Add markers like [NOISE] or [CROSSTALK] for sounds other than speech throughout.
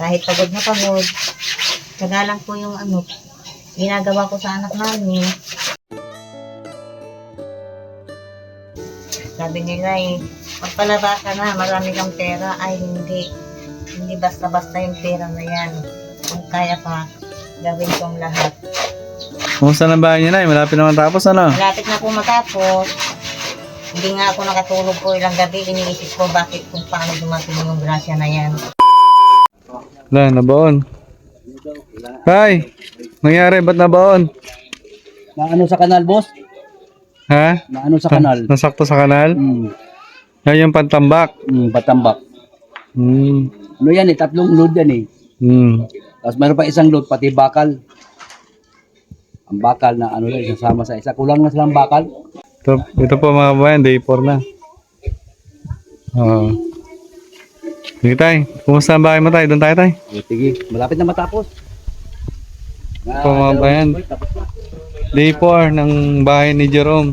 Kahit pagod na pagod. Lang po yung ano, ginagawa ko sa anak namin. Sabi nila eh, magpalaba ka na, marami kang pera. Ay, hindi. Hindi basta-basta yung pera na yan. Kung kaya pa, gawin kong lahat. Kumusta na bahay niyo, Nay? Malapit naman tapos, ano? Malapit na po matapos. Hindi nga ako nakatulog po ilang gabi. Iniisip ko bakit kung paano dumating yung grasya na yan. Wala, nabaon. Tay, nangyari, ba't nabaon? Naano sa kanal, boss? Ha? Naano sa kanal? Nasakto sa kanal? Hmm. Yan yung pantambak. Hmm, patambak. Hmm. Ano yan eh, tatlong load yan eh. Hmm. Tapos mayroon pa isang load, pati bakal. Ang bakal na ano lang, isasama sa isa. Kulang na silang bakal. Ito, ito po mga kabayan, day 4 na. Oo. Sige tay, kumusta ang bahay mo tay? Doon tayo tay. O, sige, malapit na matapos. Ito mga kabayan, Tapos na. day 4 ng bahay ni Jerome.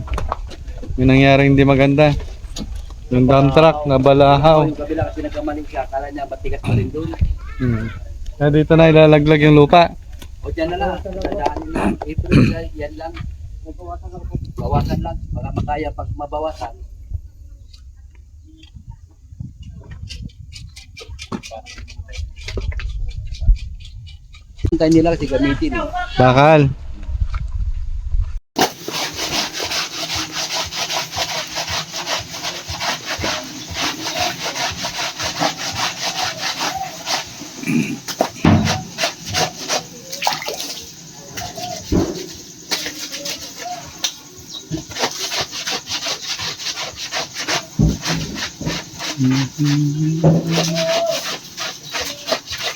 Yung nangyari hindi maganda. Yung dump truck na balahaw. Yung kabila kasi nagkamali siya, akala niya matigas pa rin doon. Hmm. Kaya dito na ilalaglag yung lupa. O dyan na lang, dadaanin lang. April, yan lang. Bawasan lang, baka makaya pag mabawasan. Time nila kasi gamitin eh. Bakal.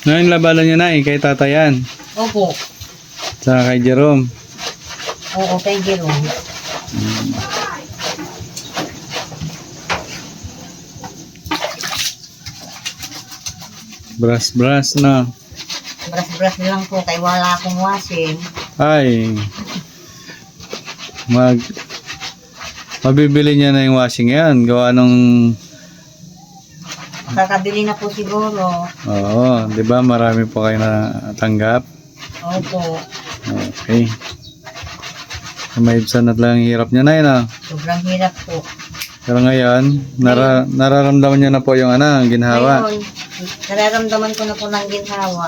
Ngayon labanan niya na eh, kay tatayan. Opo. Sa kay Jerome. Oo, kay Jerome. Brass brass na. Brush-brush na lang po kay wala akong washing. Ay. Mag Mabibili niya na yung washing yan. Gawa nung Kakabili na po siguro. Oo, 'di ba? Marami po kayo na tanggap. Opo. Okay. May ibsan at lang ang hirap niya na yun ah. Sobrang hirap po. Pero ngayon, nara, nararamdaman niya na po yung ano, ang ginhawa. Ngayon, nararamdaman ko na po ng ginhawa.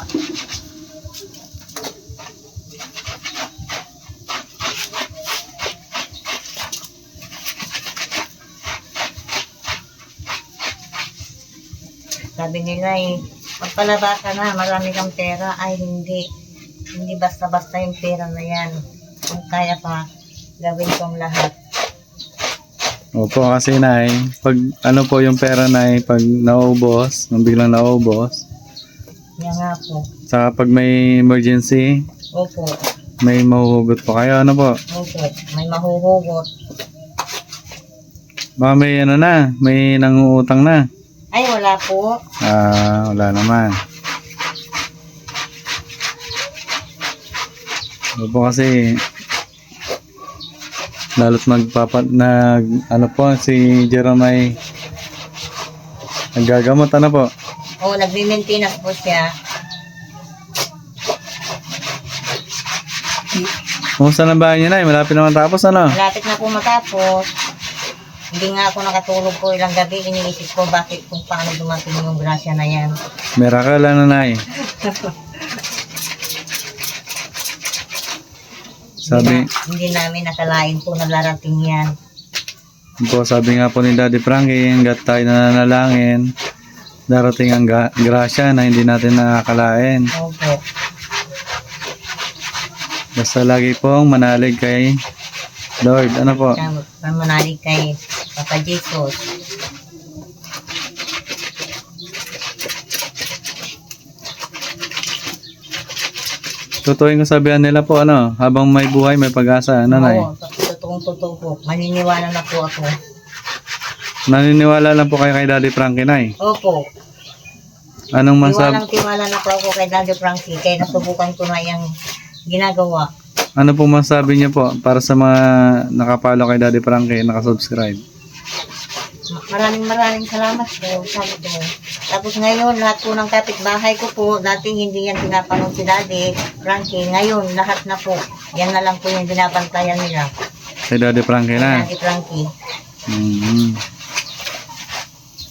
Sabi nila eh, magpalaba ka na, marami kang pera. Ay, hindi. Hindi basta-basta yung pera na yan. Kung kaya pa, gawin kong lahat. Opo, kasi nay, pag ano po yung pera nay, pag naubos, nung biglang naubos, Yan nga po. saka pag may emergency, Opo. may mahuhugot po kayo, ano po? Opo. May mahuhugot. Baka may ano na, may nanguutang na. Ay, wala po. Ah, wala naman. Opo kasi lalo't magpapat nag ano po si Jerome ay naggagamot ano po Oo, nagme-maintenance po siya. kumusta na bahay niyo na malapit naman tapos ano Malapit na po matapos. Hindi nga ako nakatulog po ilang gabi. Iniisip ko bakit kung paano dumating yung grasya na yan. miracle ano na sabi Hindi, na, hindi namin nakalain po na larating yan. po sabi nga po ni Daddy Frankie hanggat tayo nananalangin darating ang grasya na hindi natin nakakalain Opo. Basta lagi pong manalig kay Lord. Ano po? Siya, Pamanalig kay Papa Jesus. Tutuin ko sabihan nila po ano, habang may buhay may pag-asa, nanay. Oo, totoong totoo po. Maniniwala na po ako. Naniniwala lang po kayo kay Daddy Frankie nay. Opo. Anong masab Tiwalang tiwala na po ako kay Daddy Frankie. Kaya nasubukan ko na yung ginagawa. ano po masabi niyo po para sa mga nakapalo kay Daddy Frankie, nakasubscribe? Maraming maraming salamat po. Sabi ko. Tapos ngayon, lahat po ng kapitbahay ko po, dati hindi yan pinapanood si Daddy, Frankie. Ngayon, lahat na po. Yan na lang po yung binabantayan nila. Kay Daddy Frankie na. Daddy Frankie. Mhm.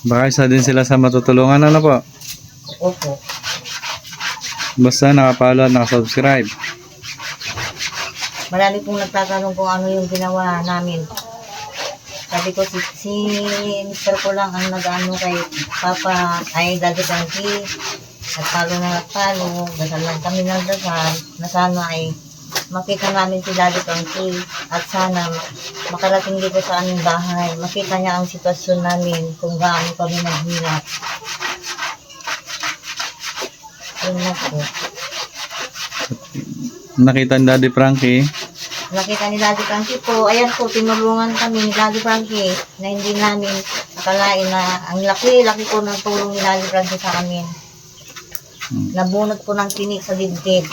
Baka isa din sila sa matutulungan ano po. Opo. Basta nakapalo at nakasubscribe. Marami pong nagtatanong kung ano yung ginawa namin. Sabi ko, si, si Mr. ko lang ang nag-ano kay Papa, ay Daddy Frankie. Nagpalo na nagpalo, dasal lang kami ng dasal, na sana ay makita namin si Daddy Frankie at sana makarating dito sa aming bahay. Makita niya ang sitwasyon namin kung gaano kami naghirap. Yun na po. Nakita ni Daddy Frankie. Nakita ni Daddy Frankie po, ayan po, tinulungan kami ni Daddy Frankie na hindi namin akalain na ang laki-laki po ng tulong ni Daddy Frankie sa amin. Nabunot po ng tinik sa dibdib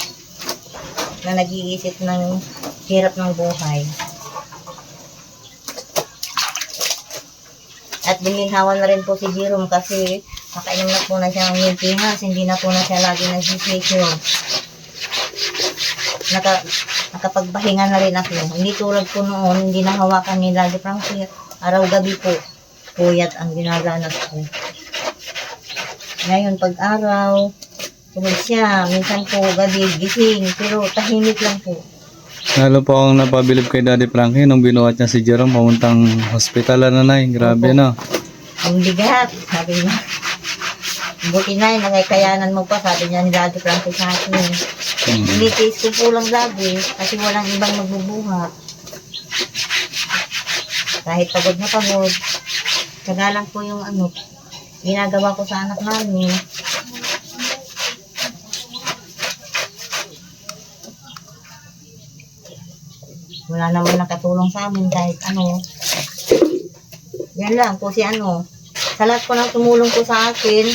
na nag-iisip ng hirap ng buhay. At bininhawan na rin po si Jerome kasi nakainom na po na siya ng milpihas, hindi na po na siya lagi nagsisisyo naka, nakapagpahinga na rin ako. Hindi tulad po noon, hindi nahawakan ni Daddy Frankie. Araw-gabi po, puyat ang ginaganas ko. Ngayon, pag araw, tulog siya. Minsan po, gabi, gising. Pero tahimik lang po. Lalo po akong napabilib kay Daddy Frankie nung binuhat niya si Jerome pamuntang hospital na nanay. Grabe no. Ang bigat, sabi niya. Buti na yun, nakikayanan mo pa, sabi niya ni Daddy Frankie sa akin. Hmm. Tinitiis ko po lang lagi kasi walang ibang magbubuhat. Kahit pagod na pagod, tsaga lang po yung ano, ginagawa ko sa anak namin. Wala naman nakatulong sa amin kahit ano. Yan lang po si ano. Sa lahat po ng tumulong po sa akin,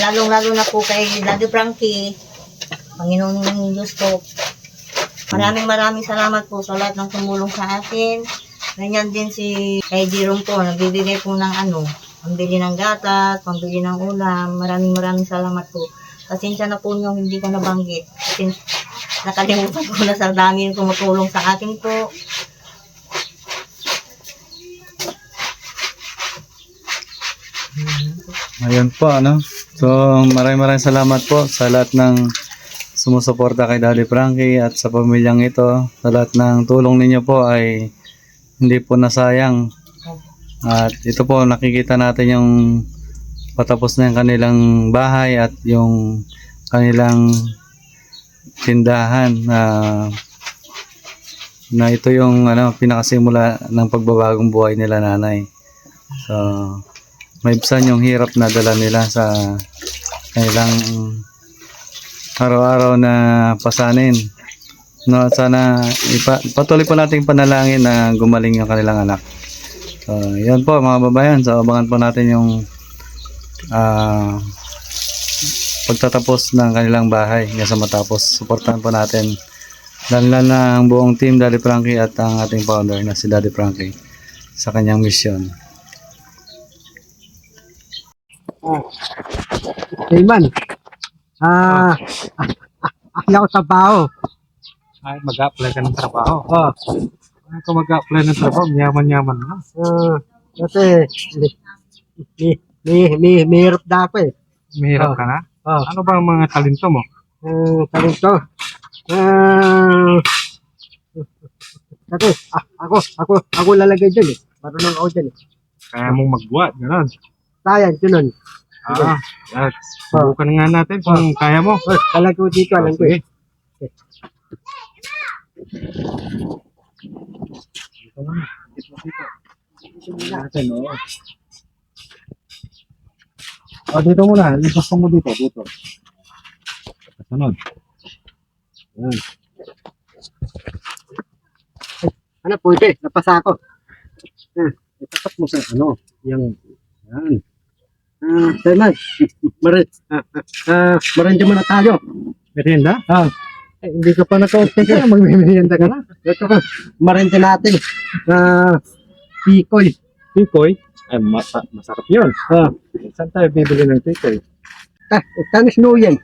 lalong-lalo na po kay Daddy Frankie, Panginoon ng Diyos po. Maraming maraming salamat po sa lahat ng tumulong sa akin. Ganyan din si kay Jerome po, nagbibigay po ng ano, pambili ng gatas, pambili ng ulam. Maraming maraming salamat po. Pasensya na po yung hindi ko nabanggit. Kasi nakalimutan ko na sa dami yung tumutulong sa akin po. Ayun po, ano. So, maraming maraming salamat po sa lahat ng sumusuporta kay Daddy Frankie at sa pamilyang ito. Sa lahat ng tulong ninyo po ay hindi po nasayang. At ito po, nakikita natin yung patapos na yung kanilang bahay at yung kanilang tindahan na na ito yung ano pinakasimula ng pagbabagong buhay nila nanay. So, maibsan yung hirap na dala nila sa kanilang araw-araw na pasanin. No, sana ipa, patuloy po nating panalangin na gumaling yung kanilang anak. So, yan po mga babayan. So, abangan po natin yung ah, pagtatapos ng kanilang bahay hanggang sa matapos. Suportahan po natin lalo na ang buong team Daddy Frankie at ang ating founder na si Daddy Frankie sa kanyang mission. Rayman, ah, ah, ah, [LAUGHS] ayaw sa tao. Ay, mag-apply ka ng trabaho. Oh, Ay, kung mag-apply ng trabaho, yaman-yaman na. ah, kasi, mi, mi, mi, mi, mahirap na ako eh. Mahirap Oh. ka na. Oh, Ano ba ang mga talento mo? ah, tanong to. Ah, ako, ah, ako, ako, ako lalagay dyan eh. Marunong ako dyan eh. Kaya mong magbuhat, gano'n. Sayang, yun Ah, at subukan nga natin kung kaya mo. Oh, talagay ko dito, alam ko eh. Natin, oo. Oh, dito muna. Gusto mo dito, dito. Kasunod. Yan. Ano, pwede, napasa ako. Ah, itapat mo sa ano, yung, yan. Ah, Rayman, marin, ah, ah, ah, marin mo na tayo. Merienda? Ah, eh, hindi ka pa naka-open ka magmimerienda ka na. Ito ka, marinti natin. Na, Pikoy. tikoy, ay masa, masarap yun. Ah, Saan tayo bibili ng tikoy? ta, tanis luyan.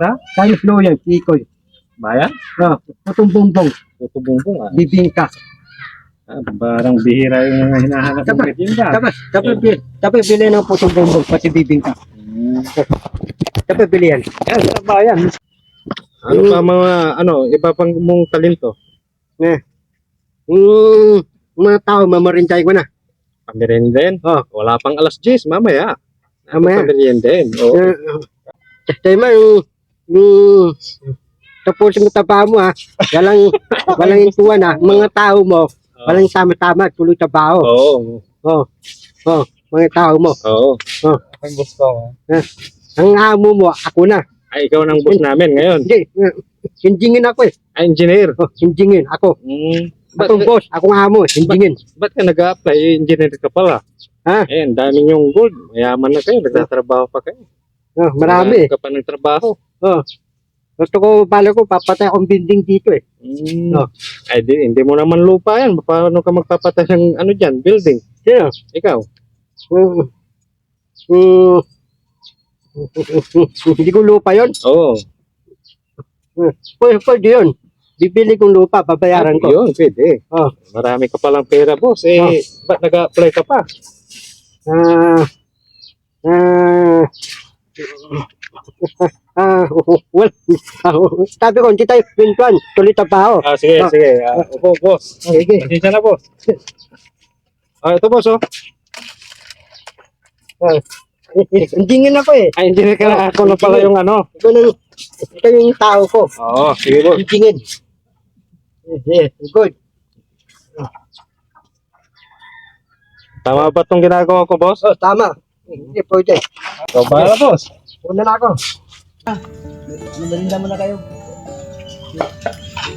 Ha? Tanis luyan, tikoy. Bayan? Ah, putong bongbong, Puto bumbong ah. bibingka. Ah. Parang bihira yung hinahanap ng merienda. Tapos, tapos, bi- tapos bili ng putong bongbong, pati bibingka. Hmm. Tapos bili yan. Yan, sa bayan. Ano pa mga, ano, iba pang mong talento? Mm, mga tao, mamarinday ko na. Pamirinden? Oh. Wala pang alas 10, mamaya. Mamaya. Pamirinden. Oo. Uh, tayo man, yung, yung, tapos mo taba mo ha, walang, [LAUGHS] walang intuan ha, mga tao mo, walang tama-tama, tuloy trabaho. Oo. Oh, mga tao mo. Oo. Oh. Ang boss ko. Ang amo mo, ako na. Ay, ikaw nang boss namin ngayon. Hindi, uh, hindingin ako eh. Ay, engineer. Oh, hindingin, ako. Ba't, Akong boss, akong amo, hindingin. ba't ka nag-a-apply? Eh, Engineer ka pala. Ha? Eh, ang dami yung gold. Mayaman na kayo. Nagtatrabaho pa kayo. Oh, marami. Marami ka pa ng trabaho. Oh. Gusto ko, bala ko, papatay akong building dito eh. Hmm. Oh. Ay, di, hindi mo naman lupa yan. Paano ka magpapatay ng ano dyan? Building. Sino? Ikaw. Mm, mm, hindi ko lupa yon. Oo. Pwede, pwede yun. Bibili kong lupa, babayaran ko. Yun, pwede. Oh. Marami ka palang pera, boss. Eh, Oh. ba't nag-apply ka pa? Ah, ah, ah, [LAUGHS] well, ah, sabi ko, hindi tayo pintuan, tuloy tabaho. Ah, sige, Ah. sige. Ah, upo, boss. Sige. Pasensya na, boss. ah, ito, boss, oh. Hindi nga ako eh. Ay, ka na. Ako na pala yung ano. Ito, nang, ito yung tao ko. Oo, sige, boss. Hingin. Yeah, good. Tama ba itong ginagawa ko, boss? Oh, tama. Hindi pwede. Ikaw ba, boss? Una na ako. Malinda mo na kayo.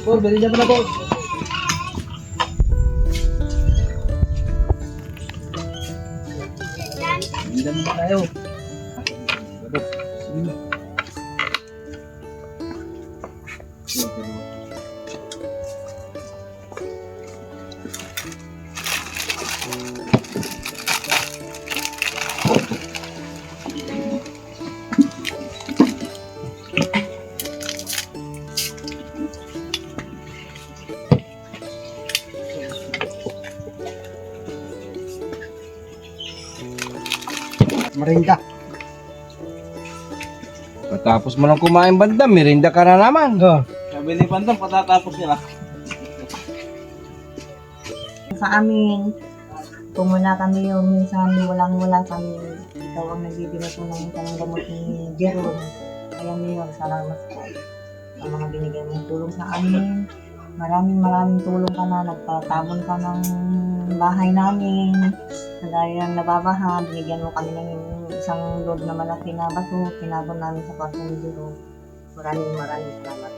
Po, malinda mo na po. Malinda mo na kayo. Marinda. Pagkatapos mo lang kumain banda, merinda ka na naman. Oh. Sabi ni Bandam, patatapos nila. Sa amin, kung wala kami yung minsan walang wala kami, ikaw ang nagbibigay po ng tanong gamot ni Jerome. Kaya ngayon, salamat po sa mga binigay mong tulong sa amin. Maraming maraming tulong ka na, nagpatamon ka ng bahay namin. Kagaya ng nababaha, binigyan mo kami ng isang load na malaki na bato, tinabon namin sa kwarto ni Jerome. Maraming maraming salamat.